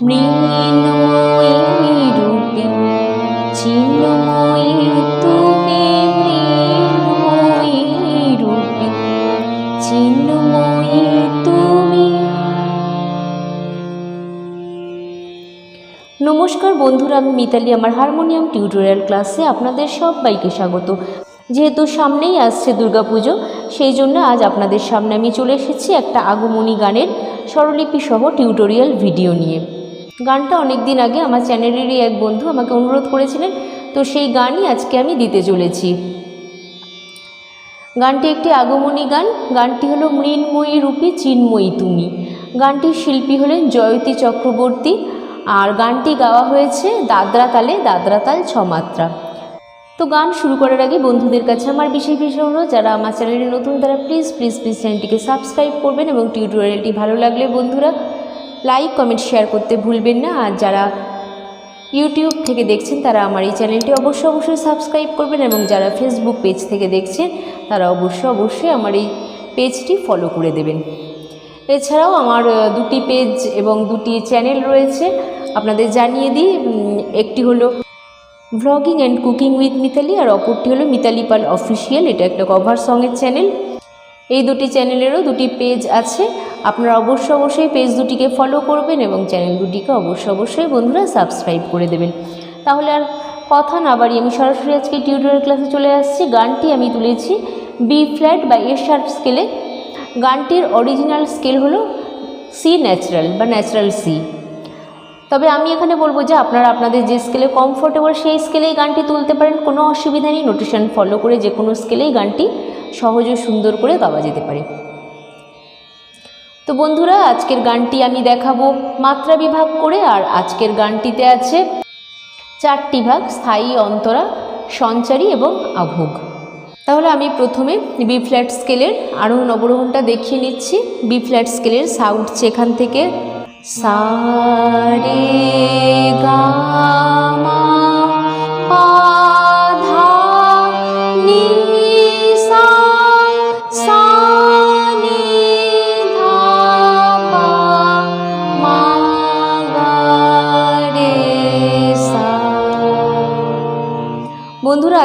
নমস্কার বন্ধুরা, আমি মিতালি, আমার হারমোনিয়াম টিউটোরিয়াল ক্লাসে আপনাদের সবাইকে স্বাগত। যেহেতু সামনেই আসছে দুর্গাপুজো, সেই জন্য আজ আপনাদের সামনে আমি চলে এসেছি একটা আগমনী গানের স্বরলিপি সহ টিউটোরিয়াল ভিডিও নিয়ে। গানটা অনেক দিন আগে আমার চ্যানেলেরই এক বন্ধু আমাকে অনুরোধ করেছিলেন, তো সেই গানই আজকে আমি দিতে চলেছি। গানটি একটি আগমনী গান, গানটি হলো মৃন্ময়ী রূপী চিন্ময়ী তুমি। গানটির শিল্পী হলেন জয়তী চক্রবর্তী, আর গানটি গাওয়া হয়েছে দাদরা তালে দাদরা তাল ছমাত্রা। তো গান শুরু করার আগে বন্ধুদের কাছে আমার বিশেষ বিষয় হলো যারা আমার চ্যানেলে নতুন, তারা প্লিজ প্লিজ প্লিজ চ্যানেলটিকে সাবস্ক্রাইব করবেন এবং টিউটোরিয়ালটি ভালো লাগলে বন্ধুরা লাইক কমেন্ট শেয়ার করতে ভুলবেন না। আর যারা ইউটিউব থেকে দেখছেন, তারা আমার এই চ্যানেলটি অবশ্যই অবশ্যই সাবস্ক্রাইব করবেন এবং যারা ফেসবুক পেজ থেকে দেখছেন, তারা অবশ্যই অবশ্যই আমার এই পেজটি ফলো করে দেবেন। এছাড়াও আমার দুটি পেজ এবং দুটি চ্যানেল রয়েছে। আপনাদের জানিয়ে দিই একটি হলো vlogging and cooking with Mitali আর অপরটি হলো মিতালি পাল অফিসিয়াল এটা একটা কভার সঙের চ্যানেল এই দুটি চ্যানেলেরও দুটি পেজ আছে। আপনারা অবশ্য অবশ্যই পেজ দুটিকে ফলো করবেন এবং চ্যানেল দুটিকে অবশ্য অবশ্যই বন্ধুরা সাবস্ক্রাইব করে দেবেন। তাহলে আর কথা না বাড়ি আমি সরাসরি আজকে টিউটোরিয়াল ক্লাসে চলে আসছি। গানটি আমি তুলেছি বি ফ্ল্যাট বা এ শার্প স্কেলে গানটির অরিজিনাল স্কেল হলো সি ন্যাচারাল বা ন্যাচারাল সি তবে আমি এখানে বলব যে আপনারা আপনাদের যে স্কেলে কমফোর্টেবল সেই স্কেলেই গানটি তুলতে পারেন। কোনো অসুবিধা নেই। নোটেশন ফলো করে যে কোনো স্কেলেই গানটি সহজ ও সুন্দর করে গাওয়া যেতে পারে। তো বন্ধুরা, আজকের গানটি আমি দেখাবো মাত্রা বিভাগ করে, আর আজকের গানটিতে আছে চারটি ভাগ, স্থায়ী, অন্তরা, সঞ্চারী এবং আভোগ। তাহলে আমি প্রথমে বি ফ্ল্যাট স্কেলের আরোহণ অবরোহণটা দেখিয়ে নিচ্ছি। বি ফ্ল্যাট স্কেলের সাউন্ড সেখান থেকে সা গা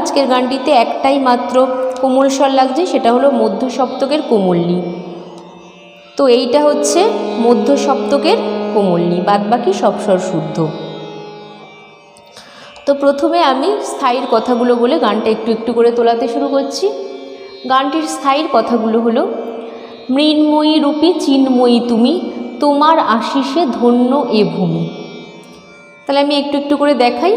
আজকের গানটিতে একটাই মাত্র কোমল স্বর লাগছে, সেটা হলো মধ্য সপ্তকের কোমল্লি। তো এইটা হচ্ছে মধ্য সপ্তকের কোমল্লি বাদ বাকি সব স্বর শুদ্ধ। তো প্রথমে আমি স্থায়ীর কথাগুলো বলে গানটা একটু একটু করে তোলাতে শুরু করছি। গানটির স্থায়ীর কথাগুলো হলো, মৃন্ময়ী রূপী চিন্ময়ী তুমি, তোমার আশিসে ধন্য এ ভূমি। তাহলে আমি একটু একটু করে দেখাই।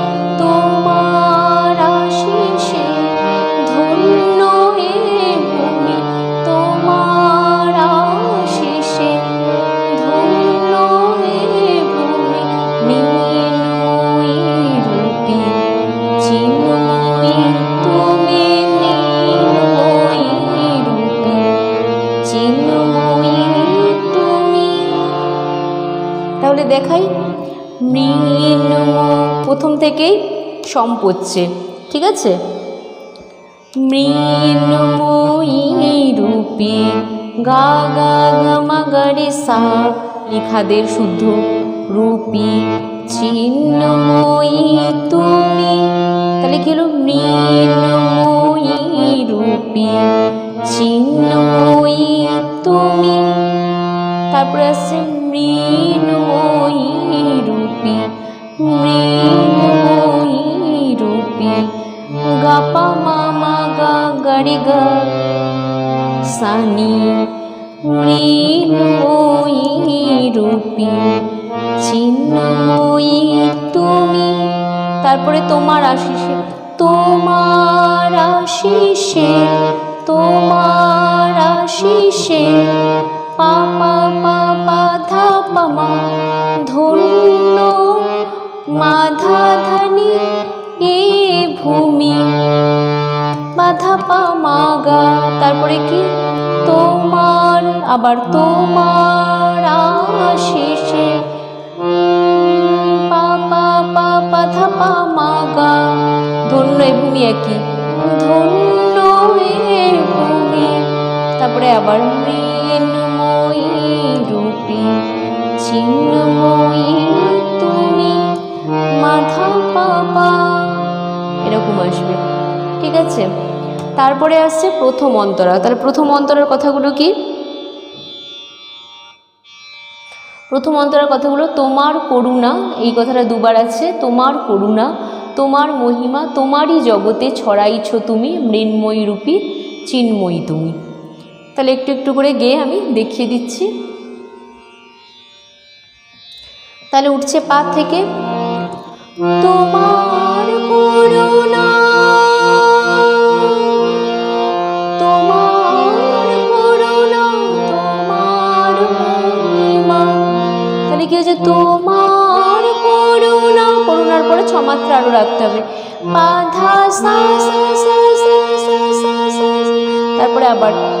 থেকেই সম পড়ছে ঠিক আছে? মৃন্ময়ী রূপী গা গা গা মা রে সা লিখাদের শুদ্ধ রূপী চিন্ময়ী তুমি। তাহলে কি হলো? মৃন্ময়ী রূপী চিন্ময়ী তুমি। তারপরে আসছে মৃন্ময়ী রূপী রূপী মা মা গা গা রে গা সানি মৃন্ময়ী রূপী চিন্ময়ী তুমি তারপরে তোমার আশিসে তোমার আশিসে তোমার আশিসে পা পা পা পা ধা পা মা ধন্য মাধা ধানি। বাধা পা মা গা তারপরে কি? তোমার, আবার তোমার আশিসে। পা পা পা পা পা মা ধন্য এ ভূমি একই। ধন্য এ ভূমি। তারপরে আবার মৃন্ময়ী রূপী। চিন্ময়ী তুমি মাধা পাপা এরকম আসবে। ঠিক আছে? তারপরে আসছে প্রথম অন্তরা। তাহলে প্রথম অন্তরার কথাগুলো কি? প্রথম অন্তরার কথাগুলো, তোমার করুণা, এই কথাটা দুবার আছে, তোমার করুণা, তোমার মহিমা, তোমারই জগতে ছড়াইছ তুমি, মৃন্ময়ী রূপী, চিন্ময়ী তুমি। তাহলে একটু একটু করে গেয়ে আমি দেখিয়ে দিচ্ছি। তাহলে উঠছে পা থেকে। তোমার করুণার ছমাত্রা ছ মাত্রা আরও রাখতে হবে বাধা। তারপরে আবার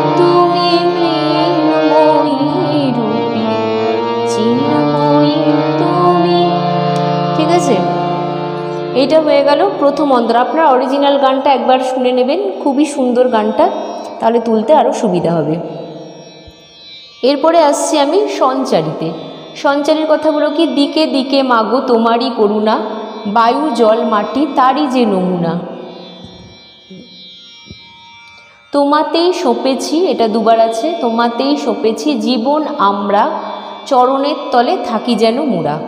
এইটা হয়ে গেল প্রথম অন্তর। আপনারা অরিজিনাল গানটা একবার শুনে নেবেন, খুবই সুন্দর গানটা। তাহলে তুলতে আরও সুবিধা হবে। এরপরে আসছি আমি সঞ্চারিতে। সঞ্চারীর কথাগুলো কি? দিকে দিকে মাগো তোমারই করুণা, বায়ু জল মাটি তারই যে নমুনা। তোমাতেই সঁপেছি, এটা দুবার আছে, তোমাতেই সঁপেছি জীবন আমরা, চরণের তলে থাকি যেন মোড়া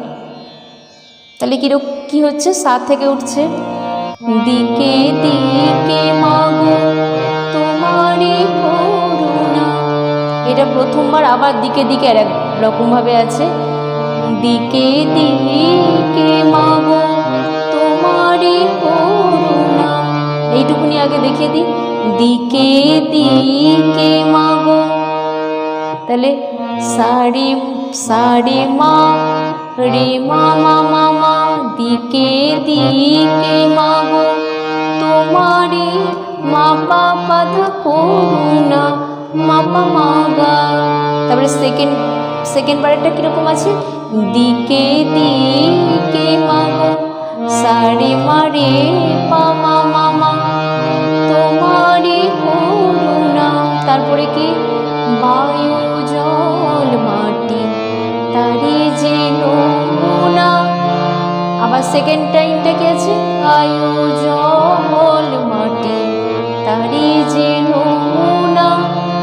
তাহলে কিরক কি হচ্ছে? সাত থেকে উঠছে। দিকে দিকে তোমারই এটা প্রথমবার আবার দিকে দিকে আর এক রকমভাবে আছে। দিকে দিকে এইটুকুনি আগে দেখিয়ে দিই। দিকে দিকে মাগো, তাহলে সারে সারে মা, রে মা মা মা মা, দিকে দিকে মাগো তোমারে মা পাধা করুণা, মা মা গা। তারপরে সেকেন্ড সেকেন্ড বারেরটা কীরকম আছে? দিকে দিকে মাগো সারে মারে পা মা মা মা। তোমারে করুণা। তারপরে কি? বায়ু জল মাটি তারে যে নমুনা আবার সেকেন্ড টাইমটা কি আছে বায়ু জল মাটি। তারে যে নমুনা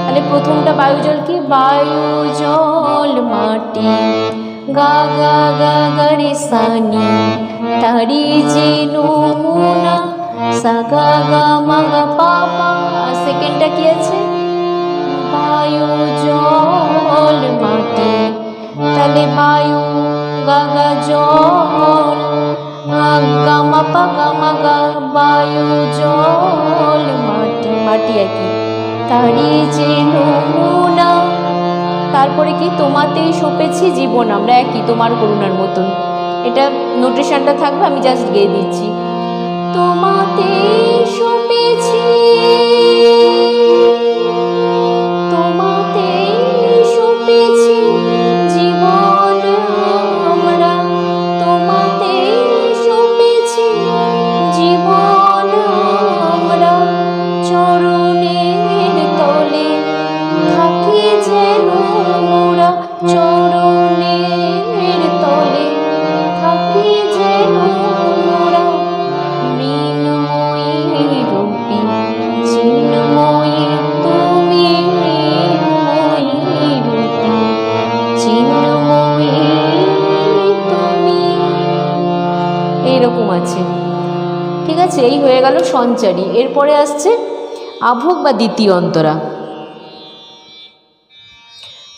তাহলে প্রথমটা বায়ু জল কি? বায়ু জল মাটি। গা গা গা গা রে সানি। তারি যে নমুনা সা, গা গা, মা, গা, পা পা। সেকেন্ডটা কি আছে বায়ু জল মাটি। মাটি মাটি একই তারি যে তারপরে কি তোমাতেই সপেছি জীবন? আমরা একই তোমার করুণার মতন। এটা নোটেশনটা থাকবে, আমি জাস্ট গেয়ে দিচ্ছি। তোমাতেই সঞ্চারী এরপরে আসছে আভোগ বা দ্বিতীয় অন্তরা।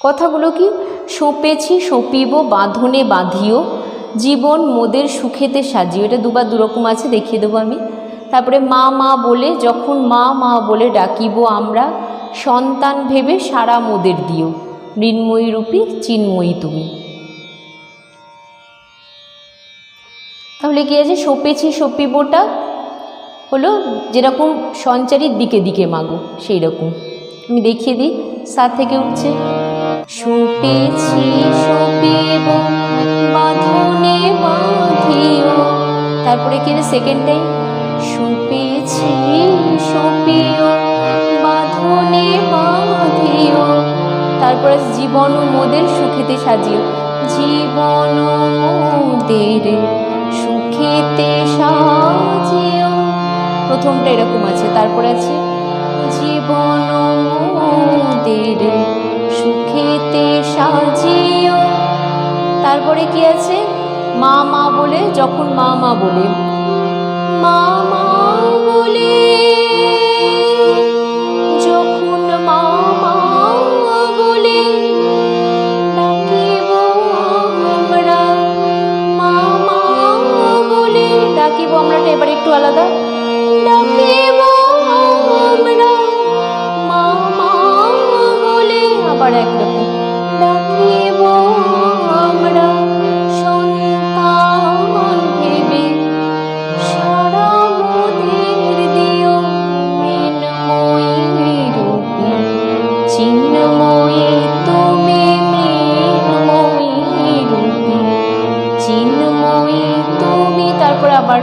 কথাগুলো কি? সঁপেছি, সঁপিব, বাঁধনে বাঁধিও, জীবন মোদের সুখেতে সাজিও। এটা দুবার দুরকম আছে, দেখিয়ে দেবো আমি। তারপরে মা মা বলে, যখন মা মা বলে ডাকিব আমরা, সন্তান ভেবে সারা মোদের দিও। মৃন্ময়ী রূপী, চিন্ময়ী তুমি। তাহলে কি আছে? সোপেছি, সঁপিবটা হলো যেরকম সঞ্চারীর দিকে দিকে মাগো সেই রকম আমি দেখিয়ে দিই সাত থেকে উঠছে। সঁপেছি সঁপিব বাঁধনে বাঁধিও। তারপরে কি সেকেন্ড টাইম সঁপেছি সঁপিও বাঁধনে বাঁধিও। তারপরে জীবন মোদের সুখেতে সাজিও। জীবন মোদের সুখেতে সাজিও। প্রথমটা এরকম আছে, তারপরে আছে, জীবন মোদের সুখেতে সাজিও। তারপরে কি আছে? মা মা বলে, যখন মা মা বলে। মা মা বলে, যখন মা মা বলে, ডাকিব আমরা। মা মা বলে, ডাকিব আমরাটা এবার একটু আলাদা। ডাকিব আমরা মা মা বলে আবার একরকম ডাকিব আমরা সন্তান ভেবে সারা তুমি মৃন্ময়ী চিন্ময়ী তুমি তারপর আবার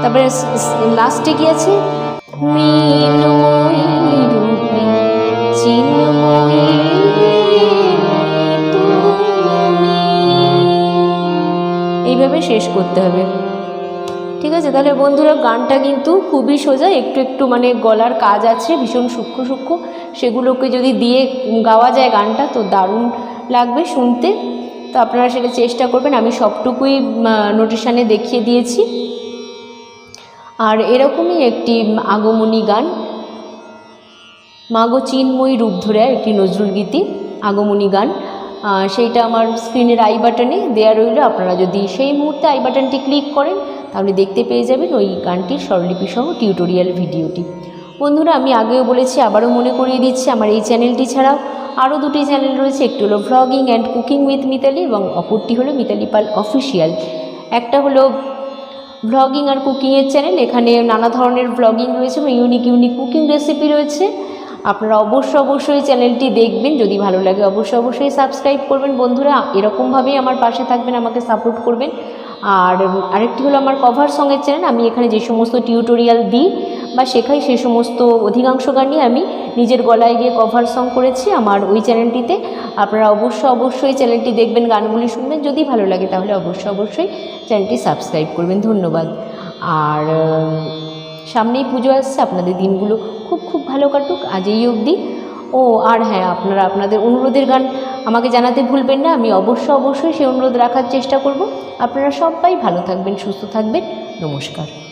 তারপরে লাস্টে কি আছে এইভাবে শেষ করতে হবে। ঠিক আছে, তাহলে বন্ধুরা, গানটা কিন্তু খুবই সোজা, একটু একটু মানে গলার কাজ আছে, ভীষণ সূক্ষ্ম সূক্ষ্ম। সেগুলোকে যদি দিয়ে গাওয়া যায় গানটা, তো দারুণ লাগবে শুনতে। তো আপনারা সেটা চেষ্টা করবেন, আমি সবটুকুই নোটিশানে দেখিয়ে দিয়েছি। আর এরকমই একটি আগমনী গান। মাগো চিন্ময়ী রূপ ধরে একটি নজরুল গীতি, আগমনী গান। সেইটা আমার স্ক্রিনের আই বাটনে দেওয়া রইল। আপনারা যদি সেই মুহূর্তে আই বাটনটি ক্লিক করেন, তাহলে দেখতে পেয়ে যাবেন ওই গানটির স্বরলিপি সহ টিউটোরিয়াল ভিডিওটি বন্ধুরা, আমি আগেও বলেছি, আবারও মনে করিয়ে দিচ্ছি, আমার এই চ্যানেলটি ছাড়াও আরও দুটি চ্যানেল রয়েছে। একটি হলো vlogging and cooking with Mitali এবং অপরটি হলো মিতালি পাল অফিসিয়াল একটা হলো ভ্লগিং আর কুকিংয়ের চ্যানেল এখানে নানা ধরনের ব্লগিং রয়েছে এবং ইউনিক ইউনিক কুকিং রেসিপি রয়েছে। আপনারা অবশ্য অবশ্যই চ্যানেলটি দেখবেন। যদি ভালো লাগে, অবশ্যই অবশ্যই সাবস্ক্রাইব করবেন। বন্ধুরা, এরকমভাবেই আমার পাশে থাকবেন, আমাকে সাপোর্ট করবেন। আর আরেকটি হলো আমার কভার সঙ্গের চ্যানেল আমি এখানে যে সমস্ত টিউটোরিয়াল দিই বা শেখাই সে সমস্ত অধিকাংশ গানই আমি নিজের গলায় গিয়ে কভার সং করেছি আমার ওই চ্যানেলটিতে আপনারা অবশ্যই অবশ্যই চ্যানেলটি দেখবেন, গানগুলি শুনবেন। যদি ভালো লাগে তাহলে অবশ্যই অবশ্যই চ্যানেলটি সাবস্ক্রাইব করবেন। ধন্যবাদ। আর সামনেই পুজো আসছে, আপনাদের দিনগুলো খুব খুব ভালো কাটুক। আজ এই অবধি। ও, আর হ্যাঁ আপনারা, আপনাদের অনুরোধের গান আমাকে জানাতে ভুলবেন না, আমি অবশ্য অবশ্যই সে অনুরোধ রাখার চেষ্টা করব। আপনারা সবাই ভালো থাকবেন, সুস্থ থাকবেন। নমস্কার।